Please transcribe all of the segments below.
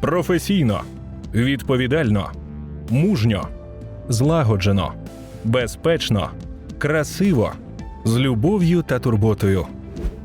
професійно, відповідально, мужньо, злагоджено, безпечно, красиво, з любов'ю та турботою.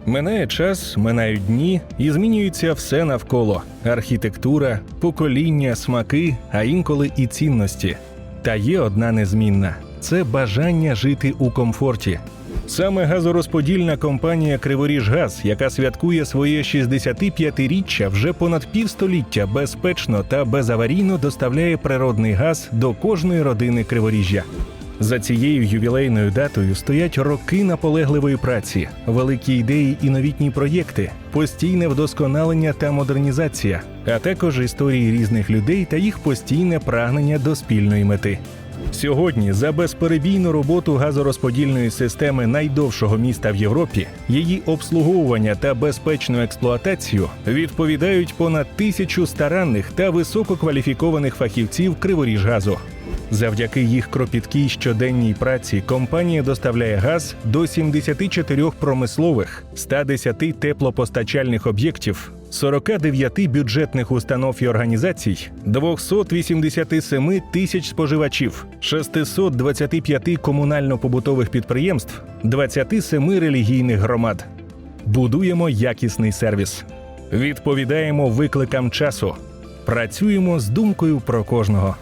Минає час, минають дні, і змінюється все навколо: архітектура, покоління, смаки, а інколи і цінності. Та є одна незмінна це бажання жити у комфорті. Саме газорозподільна компанія Криворіжгаз, яка святкує своє 65-річчя, вже понад півстоліття безпечно та безаварійно доставляє природний газ до кожної родини Криворіжжя. За цією ювілейною датою стоять роки наполегливої праці, великі ідеї і новітні проєкти, постійне вдосконалення та модернізація, а також історії різних людей та їх постійне прагнення до спільної мети. Сьогодні за безперебійну роботу газорозподільної системи найдовшого міста в Європі, її обслуговування та безпечну експлуатацію відповідають понад тисячу старанних та висококваліфікованих фахівців Криворіжгазу. Завдяки їх кропіткій щоденній праці компанія доставляє газ до 74 промислових, 110 теплопостачальних об'єктів, 49 бюджетних установ і організацій, 287 тисяч споживачів, 625 комунально-побутових підприємств, 27 релігійних громад. Будуємо якісний сервіс, відповідаємо викликам часу, працюємо з думкою про кожного.